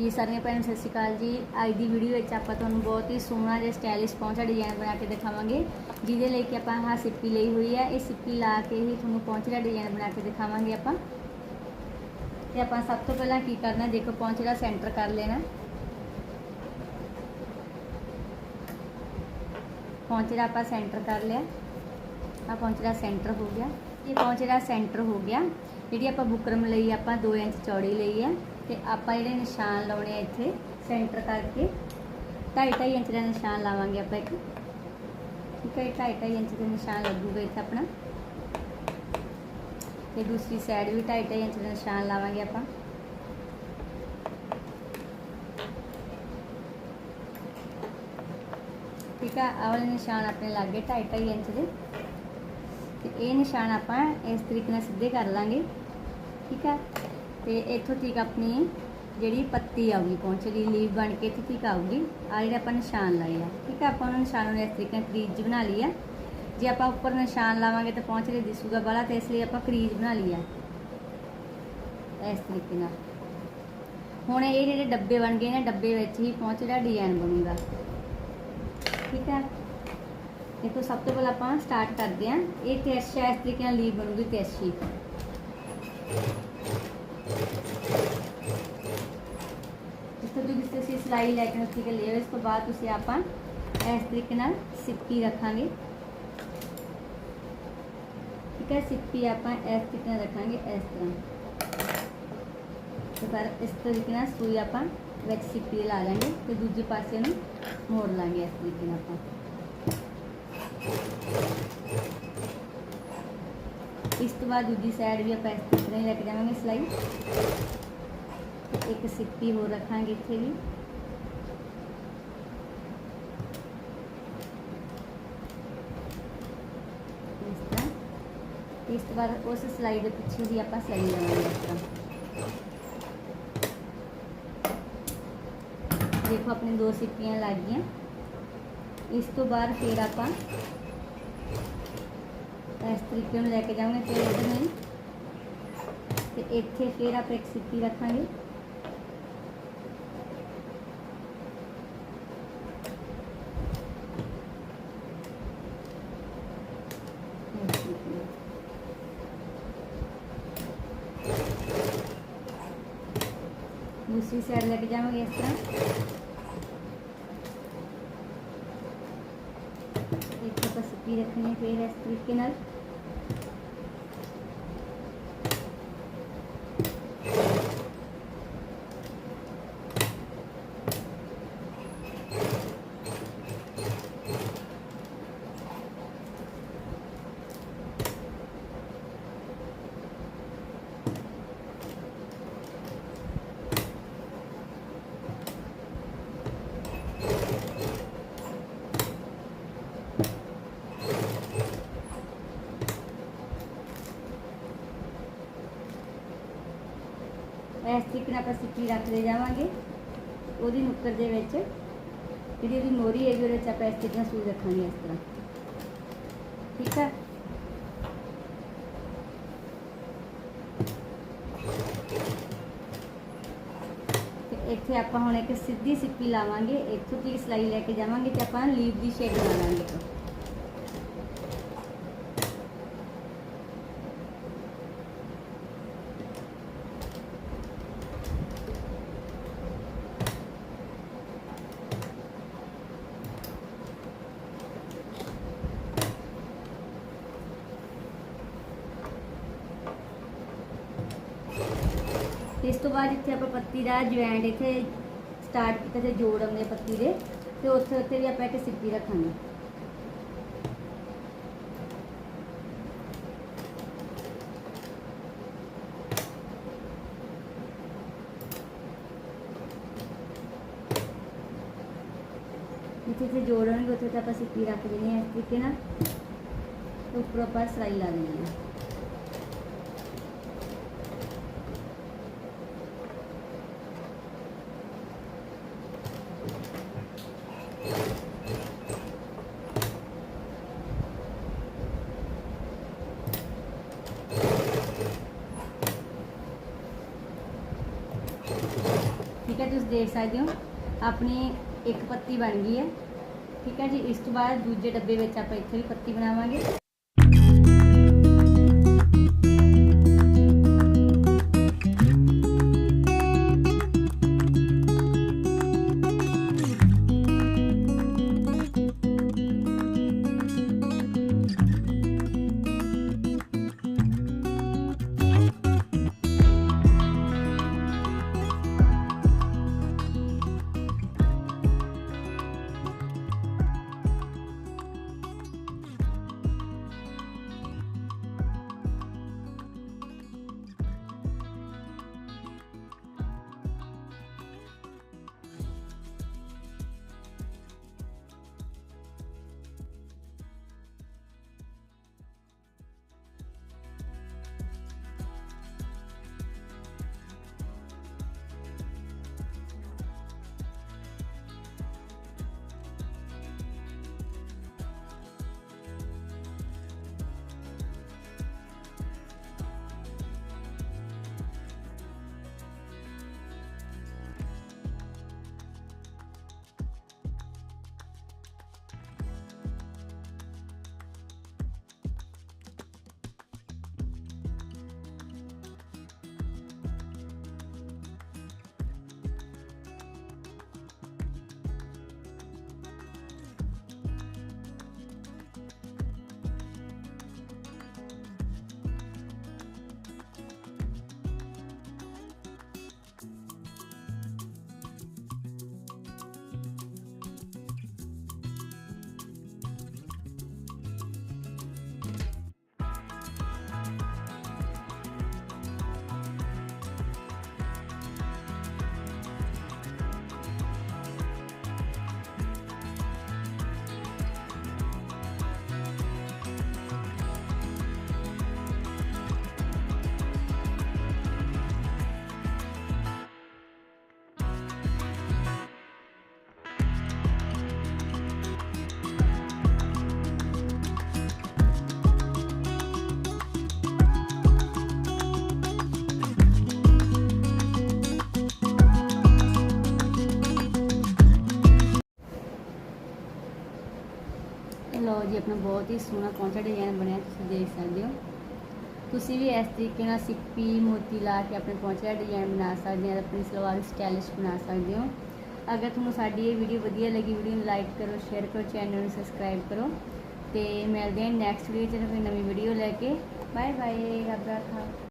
ਜੀ, ਸਾਰੀਆਂ ਭੈਣਾਂ, ਸਤਿ ਸ਼੍ਰੀ ਅਕਾਲ ਜੀ। ਅੱਜ ਦੀ ਵੀਡੀਓ ਵਿੱਚ ਆਪਾਂ ਤੁਹਾਨੂੰ ਬਹੁਤ ਹੀ ਸੋਹਣਾ ਜਿਹਾ ਸਟਾਈਲਿਸ਼ ਪਹੁੰਚਾ ਡਿਜ਼ਾਈਨ ਬਣਾ ਕੇ ਦਿਖਾਵਾਂਗੇ, ਜਿਹਦੇ ਲਈ ਕਿ ਆਪਾਂ ਆਹ ਸਿੱਪੀ ਲਈ ਹੋਈ ਹੈ। ਇਹ ਸਿੱਪੀ ਲਾ ਕੇ ਹੀ ਤੁਹਾਨੂੰ ਪਹੁੰਚਾ ਡਿਜ਼ਾਈਨ ਬਣਾ ਕੇ ਦਿਖਾਵਾਂਗੇ ਆਪਾਂ। ਤੇ ਆਪਾਂ ਸਭ ਤੋਂ ਪਹਿਲਾਂ ਕੀ ਕਰਨਾ, ਦੇਖੋ, ਪਹੁੰਚਾ ਸੈਂਟਰ ਕਰ ਲੈਣਾ। ਪਹੁੰਚਾ ਆਪਾਂ ਸੈਂਟਰ ਕਰ ਲਿਆ। ਆ ਪਹੁੰਚਾ ਸੈਂਟਰ ਹੋ ਗਿਆ। ਇਹ ਪਹੁੰਚਾ ਸੈਂਟਰ ਹੋ ਗਿਆ। ਜਿਹੜੀ ਆਪਾਂ ਬੁਕਰਮ ਲਈ, ਆਪਾਂ 2 ਇੰਚ ਚੌੜੀ ਲਈ ਹੈ। ਤੇ ਆਪਾਂ ਜਿਹੜੇ ਨਿਸ਼ਾਨ ਲਾਉਣੇ ਆ ਇੱਥੇ ਸੈਂਟਰ ਕਰਕੇ। 2.5 ਇੰਚ ਦਾ ਨਿਸ਼ਾਨ ਲਾਵਾਂਗੇ ਆਪਾਂ ਇੱਕ ਠੀਕ ਹੈ 2.5 ਇੰਚ ਦਾ ਨਿਸ਼ਾਨ ਲੱਗੂਗਾ ਇੱਥੇ ਆਪਣਾ। ਤੇ ਦੂਸਰੀ ਸਾਈਡ ਵੀ 2.5 ਇੰਚ ਦਾ ਨਿਸ਼ਾਨ ਲਾਵਾਂਗੇ ਆਪਾਂ। ਠੀਕ ਆ, ਆਹ ਵਾਲੇ ਨਿਸ਼ਾਨ ਆਪਣੇ ਲੱਗੇ 2.5 ਇੰਚ ਦੇ। ਤੇ ਇਹ ਨਿਸ਼ਾਨ ਆਪਾਂ ਇਸ ਤਰੀਕੇ ਨਾਲ ਸਿੱਧੇ ਕਰ ਲਾਂਗੇ। ਠੀਕ ਆ ਤੇ ਇੱਥੋਂ ਤੀਕ ਆਪਣੀ ਜਿਹੜੀ ਪੱਤੀ ਆਊਗੀ ਪਹੁੰਚੇ ਦੀ ਲੀਵ ਬਣ ਕੇ ਇੱਥੇ ਤੱਕ ਆਊਗੀ। ਆ ਜਿਹੜੇ ਆਪਾਂ ਨਿਸ਼ਾਨ ਲਾਏ ਆ, ਠੀਕ ਆ? ਆਪਾਂ ਉਹਨਾਂ ਨਿਸ਼ਾਨਾਂ ਨੂੰ ਇਸ ਤਰੀਕੇ ਨਾਲ ਕਰੀਜ਼ ਬਣਾ ਲਈ ਆ। ਜੇ ਆਪਾਂ ਉੱਪਰ ਨਿਸ਼ਾਨ ਲਾਵਾਂਗੇ ਤਾਂ ਪਹੁੰਚ ਲਈ ਦਿਸੂਗਾ ਵਾਲਾ ਤੇ ਇਸ ਲਈ ਆਪਾਂ ਕਰੀਜ਼ ਬਣਾ ਲਈ ਹੈ ਇਸ ਤਰੀਕੇ ਨਾਲ। ਹੁਣ ਇਹ ਜਿਹੜੇ ਡੱਬੇ ਬਣ ਗਏ ਨੇ, ਡੱਬੇ ਵਿੱਚ ਹੀ ਪਹੁੰਚ ਦਾ ਡਿਜ਼ਾਈਨ ਬਣੂਗਾ। ਠੀਕ ਹੈ ਦੇਖੋ, ਸਭ ਤੋਂ ਪਹਿਲਾਂ ਆਪਾਂ ਸਟਾਰਟ ਕਰਦੇ ਹਾਂ। ਇਹ ਤਿਰਛਾ ਇਸ ਤਰੀਕੇ ਨਾਲ ਲੀਵ ਬਣੂਗੀ ਤਿਰਛੀ ਇਸ ਤੋਂ ਤੁਸੀਂ ਤੁਸੀਂ ਸਿਲਾਈ ਲੈ ਕੇ ਠੀਕ ਹੈ ਲਿਓ ਇਸ ਤੋਂ ਬਾਅਦ ਤੁਸੀਂ ਆਪਾਂ ਇਸ ਤਰੀਕੇ ਨਾਲ ਸਿੱਪੀ ਰੱਖਾਂਗੇ ਠੀਕ ਹੈ ਸਿੱਪੀ ਆਪਾਂ ਇਸ ਤਰੀਕੇ ਨਾਲ ਰੱਖਾਂਗੇ ਇਸ ਤਰ੍ਹਾਂ ਤੇ ਪਰ ਇਸ ਤਰੀਕੇ ਨਾਲ ਸੂਈ ਆਪਾਂ ਵਿੱਚ ਸਿੱਪੀ ਲਾ ਲਾਂਗੇ ਤੇ ਦੂਜੇ ਪਾਸੇ ਨੂੰ ਮੋੜ ਲਾਂਗੇ ਇਸ ਤਰੀਕੇ ਨਾਲ ਆਪਾਂ ਇਸ ਤੋਂ ਬਾਅਦ ਦੂਜੀ ਸਾਈਡ ਵੀ ਆਪਾਂ ਇਸ ਤਰੀਕੇ ਨਾਲ ਲੈ ਕੇ ਜਾਵਾਂਗੇ ਸਿਲਾਈ ਇੱਕ ਸਿੱਪੀ ਹੋਰ ਰੱਖਾਂਗੇ ਇੱਥੇ ਵੀ ਇਸ ਤਰ੍ਹਾਂ ਇਸ ਤੋਂ ਬਾਅਦ ਉਸ ਸਿਲਾਈ ਦੇ ਪਿੱਛੇ ਵੀ ਆਪਾਂ ਸਿਲਾਈ ਲਵਾਂਗੇ ਇਸ ਤਰ੍ਹਾਂ ਦੇਖੋ ਆਪਣੀ ਦੋ ਸਿੱਪੀਆਂ ਲੱਗ ਗਈਆਂ ਇਸ ਤੋਂ ਬਾਅਦ ਫਿਰ ਆਪਾਂ ਇਸ ਤਰੀਕੇ ਨੂੰ ਲੈ ਕੇ ਜਾਵਾਂਗੇ ਫਿਰ ਉਹਦੇ ਨਾਲ ਤੇ ਇੱਥੇ ਫਿਰ ਆਪਾਂ ਇੱਕ ਸਿੱਪੀ ਰੱਖਾਂਗੇ ਇਸ ਤਰੀਕੇ ਨਾਲ। ਦੂਸਰੀ ਸਾਈਡ ਲੈ ਕੇ ਜਾਵਾਂਗੇ ਇਸ ਤਰ੍ਹਾਂ। ਇੱਕ ਆਪਾਂ ਸਿੱਪੀ ਰੱਖਣੀ ਹੈ ਫਿਰ ਇਸ ਤਰੀਕੇ ਨਾਲ ਆਪਾਂ ਸਿੱਪੀ ਰੱਖਦੇ ਜਾਵਾਂਗੇ। ਉਹਦੀ ਨੁੱਕਰ ਦੇ ਵਿੱਚ ਜਿਹੜੀ ਉਹਦੀ ਮੋਰੀ ਹੈ ਉਹਦੇ ਵਿੱਚ ਆਪਾਂ ਇਸ ਤਰੀਕੇ ਨਾਲ ਸੂਈ ਰੱਖਾਂਗੇ ਇਸ ਤਰ੍ਹਾਂ। ਠੀਕ ਹੈ ਇੱਥੇ ਆਪਾਂ ਹੁਣ ਇੱਕ ਸਿੱਧੀ ਸਿੱਪੀ ਲਾਵਾਂਗੇ। ਇੱਥੋਂ ਦੀ ਸਿਲਾਈ ਲੈ ਕੇ ਜਾਵਾਂਗੇ ਤੇ ਆਪਾਂ ਲੀਵ ਦੀ ਸ਼ੇਪ ਬਣਾ ਤੋਂ ਬਾਅਦ ਇੱਥੇ ਆਪਾਂ ਪੱਤੀ ਦਾ ਜੁਆਇੰਟ ਇੱਥੇ ਸਟਾਰਟ ਕੀਤਾ ਤੇ ਜੋੜ ਆਉਂਦੇ ਪੱਤੀ ਦੇ, ਤੇ ਉੱਥੇ ਉੱਥੇ ਵੀ ਆਪਾਂ ਇੱਕ ਸਿੱਪੀ ਰੱਖਾਂਗੇ। ਜਿੱਥੇ ਜਿੱਥੇ ਜੋੜ ਹੋਣਗੇ ਉੱਥੇ ਉੱਥੇ ਆਪਾਂ ਸਿੱਪੀ ਰੱਖ ਦੇਣੀ ਹੈ ਇਸ ਤਰੀਕੇ ਨਾਲ। ਤੇ ਉੱਪਰ ਆਪਾਂ ਸਿਲਾਈ ਲਾ ਦੇਣੀ ਹੈ ਠੀਕ ਹੈ, ਤੁਸੀਂ ਦੇਖ ਸਕਦੇ ਹੋ, ਆਪਣੀ ਇੱਕ ਪੱਤੀ ਬਣ ਗਈ ਹੈ। ਠੀਕ ਹੈ ਜੀ, ਇਸ ਤੋਂ ਬਾਅਦ ਦੂਜੇ ਡੱਬੇ ਵਿੱਚ ਆਪਾਂ ਇੱਥੇ ਵੀ ਪੱਤੀ ਬਣਾਵਾਂਗੇ। ਜੀ, ਆਪਣਾ ਬਹੁਤ ਹੀ ਸੋਹਣਾ ਪੌਂਚਾ ਡਿਜ਼ਾਈਨ ਬਣਿਆ ਤੁਸੀਂ ਦੇਖ ਸਕਦੇ ਹੋ। ਤੁਸੀਂ ਵੀ ਇਸ ਤਰੀਕੇ ਨਾਲ ਸਿੱਪੀ, ਮੋਤੀ ਲਾ ਕੇ ਆਪਣੇ ਪੌਂਚੇ ਦਾ ਡਿਜ਼ਾਈਨ ਬਣਾ ਸਕਦੇ ਹੋ, ਆਪਣੀ ਸਲਵਾਰ ਸਟਾਈਲਿਸ਼ ਬਣਾ ਸਕਦੇ ਹੋ। ਅਗਰ ਤੁਹਾਨੂੰ ਸਾਡੀ ਇਹ ਵੀਡੀਓ ਵਧੀਆ ਲੱਗੀ ਵੀਡੀਓ ਨੂੰ ਲਾਈਕ ਕਰੋ ਸ਼ੇਅਰ ਕਰੋ ਚੈਨਲ ਨੂੰ ਸਬਸਕ੍ਰਾਈਬ ਕਰੋ। ਤੇ ਮਿਲਦੇ ਹਾਂ ਨੈਕਸਟ ਵੀਡੀਓ 'ਚ ਕੋਈ ਨਵੀਂ ਵੀਡੀਓ ਲੈ ਕੇ। ਬਾਏ ਬਾਏ ਰੱਬ ਰਾਖਾ